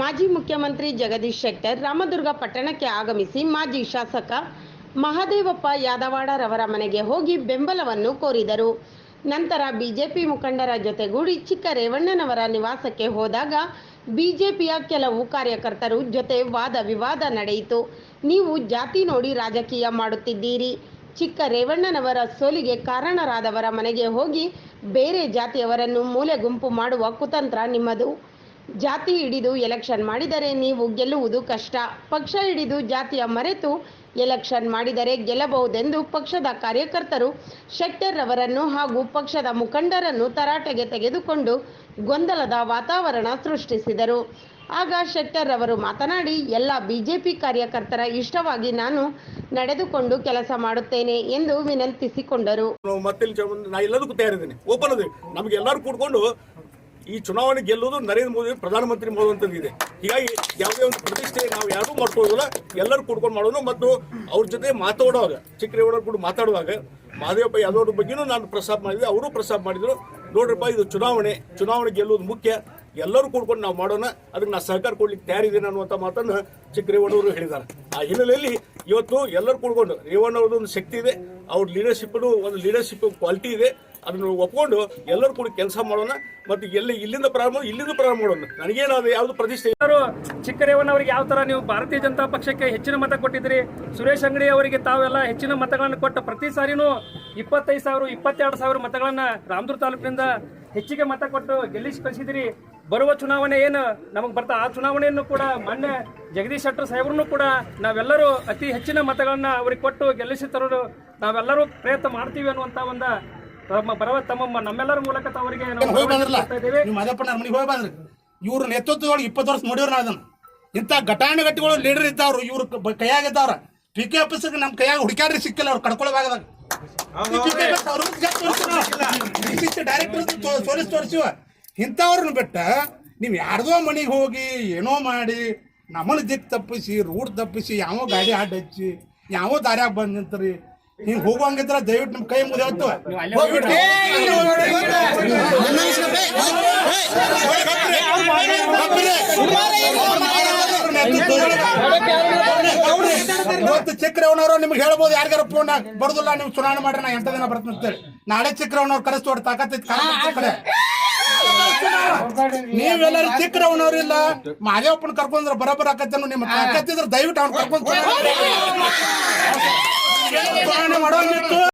ಮಾಜಿ ಮುಖ್ಯಮಂತ್ರಿ ಜಗದೀಶ್ ಶೆಟ್ಟರ್ ರಾಮದುರ್ಗ ಪಟ್ಟಣಕ್ಕೆ ಆಗಮಿಸಿ ಮಾಜಿ ಶಾಸಕ ಮಹದೇವಪ್ಪ ಯಾದವಾಡರವರ ಮನೆಗೆ ಹೋಗಿ ಬೆಂಬಲವನ್ನು ಕೋರಿದರು. ನಂತರ ಬಿಜೆಪಿ ಮುಖಂಡರ ಜೊತೆಗೂಡಿ ಚಿಕ್ಕ ರೇವಣ್ಣನವರ ನಿವಾಸಕ್ಕೆ ಹೋದಾಗ ಬಿಜೆಪಿಯ ಕೆಲವು ಕಾರ್ಯಕರ್ತರು ಜೊತೆ ವಾದ ವಿವಾದ ನಡೆಯಿತು. ನೀವು ಜಾತಿ ನೋಡಿ ರಾಜಕೀಯ ಮಾಡುತ್ತಿದ್ದೀರಿ. ಚಿಕ್ಕ ರೇವಣ್ಣನವರ ಸೋಲಿಗೆ ಕಾರಣರಾದವರ ಮನೆಗೆ ಹೋಗಿ ಬೇರೆ ಜಾತಿಯವರನ್ನು ಮೂಲೆ ಗುಂಪು ಮಾಡುವ ಕುತಂತ್ರ ನಿಮ್ಮದು. ಜಾತಿ ಹಿಡಿದು ಎಲೆಕ್ಷನ್ ಮಾಡಿದರೆ ನೀವು ಗೆಲ್ಲುವುದು ಕಷ್ಟ. ಪಕ್ಷ ಹಿಡಿದು ಜಾತಿಯ ಮರೆತು ಎಲೆಕ್ಷನ್ ಮಾಡಿದರೆ ಗೆಲ್ಲಬಹುದೆಂದು ಪಕ್ಷದ ಕಾರ್ಯಕರ್ತರು ಶೆಟ್ಟರ್ ಅವರನ್ನು ಹಾಗೂ ಪಕ್ಷದ ಮುಖಂಡರನ್ನು ತರಾಟೆಗೆ ತೆಗೆದುಕೊಂಡು ಗೊಂದಲದ ವಾತಾವರಣ ಸೃಷ್ಟಿಸಿದರು. ಆಗ ಶೆಟ್ಟರ್ ಅವರು ಮಾತನಾಡಿ, ಎಲ್ಲ ಬಿಜೆಪಿ ಕಾರ್ಯಕರ್ತರ ಇಷ್ಟವಾಗಿ ನಾನು ನಡೆದುಕೊಂಡು ಕೆಲಸ ಮಾಡುತ್ತೇನೆ ಎಂದು ವಿನಂತಿಸಿಕೊಂಡರು. ಎಲ್ಲದಕ್ಕೂ ತಯಾರಿದ್ದೀನಿ. ಓಪನ್ ನಮ್ಗೆ ಎಲ್ಲರೂ ಕೂಡ್ಕೊಂಡು ಈ ಚುನಾವಣೆ ಗೆಲ್ಲುವುದು ನರೇಂದ್ರ ಮೋದಿ, ಪ್ರಧಾನಮಂತ್ರಿ ಮಾಡುವಂಥದ್ದು ಇದೆ ಹೀಗಾಗಿ ಯಾವುದೇ ಒಂದು ಪ್ರತಿಷ್ಠೆ ನಾವು ಯಾರಿಗೂ ಮಾಡ್ಕೊಳ್ಳೋದಿಲ್ಲ, ಎಲ್ಲರೂ ಕೂಡ್ಕೊಂಡು ಮಾಡೋದು ಮತ್ತು ಅವ್ರ ಜೊತೆ ಮಾತಾಡುವಾಗ ಚಿಕ್ಕರೇಗೌಡರು ಕೂಡ ಮಾತಾಡುವಾಗ ಮಹದೇವಪ್ಪ ಯಾದವ್ರ ಬಗ್ಗೆನೂ ನಾನು ಪ್ರಸ್ತಾಪ ಮಾಡಿದ್ದೆ, ಅವರು ಪ್ರಸ್ತಾಪ ಮಾಡಿದ್ರು ನೋಡ್ರಪ್ಪ ಇದು ಚುನಾವಣೆ ಚುನಾವಣೆ ಗೆಲ್ಲೋದು ಮುಖ್ಯ, ಎಲ್ಲರೂ ಕೂಡ್ಕೊಂಡು ನಾವು ಮಾಡೋಣ, ಅದಕ್ಕೆ ನಾ ಸಹಕಾರ ಕೊಡ್ಲಿಕ್ಕೆ ತಯಾರಿದ್ದೇನೆ ಅನ್ನುವಂಥ ಮಾತನ್ನು ಚಿಕ್ಕರೇವಣ್ಣವರು ಹೇಳಿದ್ದಾರೆ. ಆ ಹಿನ್ನೆಲೆಯಲ್ಲಿ ಇವತ್ತು ಎಲ್ಲರೂ ಕೂಡ್ಕೊಂಡು, ರೇವಣ್ಣ ಅವ್ರದ್ದು ಒಂದು ಶಕ್ತಿ ಇದೆ ಅವ್ರ ಲೀಡರ್ಶಿಪ್ ಒಂದು ಲೀಡರ್ಶಿಪ್ ಕ್ವಾಲಿಟಿ ಇದೆ. ಅದನ್ನು ಒಪ್ಕೊಂಡು ಎಲ್ಲರೂ ಕೂಡ ಕೆಲಸ ಮಾಡೋಣ ಮತ್ತು ಎಲ್ಲಿ ಇಲ್ಲಿಂದ ಪ್ರಾರಂಭ ಇಲ್ಲಿಂದ ಪ್ರಾರಂಭ ಮಾಡೋಣ. ನನಗೇನಾದ್ರು ಯಾವುದು ಪ್ರತಿಷ್ಠೆ ಸಿಕ್ಕರೆವನ್ನು ಅವ್ರಿಗೆ ಯಾವ ತರ ನೀವು ಭಾರತೀಯ ಜನತಾ ಪಕ್ಷಕ್ಕೆ ಹೆಚ್ಚಿನ ಮತ ಕೊಟ್ಟಿದ್ರಿ ಸುರೇಶ್ ಅಂಗಡಿ ಅವರಿಗೆ ತಾವೆಲ್ಲ ಹೆಚ್ಚಿನ ಮತಗಳನ್ನು ಕೊಟ್ಟ ಪ್ರತಿ ಸಾರಿನೂ ಇಪ್ಪತ್ತೈದು ಸಾವಿರ, ಇಪ್ಪತ್ತೆರಡು ಸಾವಿರ ಮತಗಳನ್ನು ರಾಮದುರ್ಗ ತಾಲೂಕಿನಿಂದ ಹೆಚ್ಚಿಗೆ ಮತ ಕೊಟ್ಟು ಗೆಲ್ಲಿಸಿ ಕಳಿಸಿದಿರಿ ಬರುವ ಚುನಾವಣೆ ಏನು ನಮಗೆ ಬರ್ತಾ ಆ ಚುನಾವಣೆಯನ್ನು ಕೂಡ ಮೊನ್ನೆ ಜಗದೀಶ್ ಶೆಟ್ಟರ್ ಸಾಹೇಬ್ರನ್ನು ಕೂಡ ನಾವೆಲ್ಲರೂ ಅತಿ ಹೆಚ್ಚಿನ ಮತಗಳನ್ನು ಅವ್ರಿಗೆ ಕೊಟ್ಟು ಗೆಲ್ಲಿಸಿ ತರೋದು ನಾವೆಲ್ಲರೂ ಪ್ರಯತ್ನ ಮಾಡ್ತೀವಿ ಅನ್ನುವಂತ ಒಂದು ತಮ್ಮ ಬರವ ತಮ್ಮ ನಮ್ಮೆಲ್ಲರ ಮೂಲಕ ಅವರಿಗೆ ಇವ್ರ ನೇತೃತ್ವದೊಳಗೆ ಇಪ್ಪತ್ತು ವರ್ಷ ನೋಡಿವ್ರ ಅದನ್ನು ಇಂಥ ಘಟಾನುಘಟಿಗಳು ಲೀಡರ್ ಇದ್ದವ್ರು ಇವ್ರ ಕ- ಕೈಯಾಗ ಇದ್ದವ್ರ ಪಿ ಕೆ ಆಫೀಸರ್ಗೆ ನಮ್ಮ ಕೈಯಾಗ ಹುಡುಕಾಡ್ರಿ ಸಿಕ್ಕಿಲ್ಲ ಅವ್ರು ಕಡ್ಕೊಳ್ಳೋ ಭಾಗದಾಗ ಡೈರೆಕ್ಟರ್ ಸೋಲಿಸ್ ತೋರಿಸಿವ ಇಂಥವ್ರನ್ನ ಬಿಟ್ಟ ನೀವು ಯಾರ್ದೋ ಮನೆಗೆ ಹೋಗಿ ಏನೋ ಮಾಡಿ ನಮ್ಮನ ದಿಕ್ ತಪ್ಪಿಸಿ ರೂಟ್ ತಪ್ಪಿಸಿ ಯಾವ ಗಾಡಿ ಹಾಡ್ ಹಚ್ಚಿ ಯಾವ ದಾರ್ಯಾಗ ಬಂದ್ ನಿಂತ್ರಿ ಹಿಂಗ್ ಹೋಗುವಂಗಿದ್ರ ದಯವಿಟ್ಟು ನಿಮ್ ಕೈ ಮುಗಿದ ಇವತ್ತು ಚಿಕ್ಕರವನವರು ನಿಮ್ಗೆ ಹೇಳ್ಬೋದು ಯಾರಿಗಾರ ಫೋನ್ ಬರುದಿಲ್ಲ ನೀವು ಚುನಾವಣೆ ಮಾಡ್ರಿ ನಾ ಎಂಟ ದಿನ ಬರ್ತೀನಿ ಅಂತೇಳಿ ನಾಳೆ ಚಿಕ್ಕರವನವ್ರು ಕರೆಸ್ತು ಹೊಡ್ತಾಕತ್ತೈತಿ ಕಡೆ ನೀವೆಲ್ಲರೂ ಚಿಕ್ಕರ ಅವನವ್ರಿಲ್ಲ ಮಾದೇವಪ್ಪನ ಕರ್ಕೊಂಡ್ರ ಬರೋಬ್ಬರ ಆಕತ್ತೇನು ನಿಮ್ಮ ಕತ್ತಿದ್ರೆ ದಯವಿಟ್ಟು ಅವ್ನು ಕರ್ಕೊಂಡ್ ಮಾಡೋ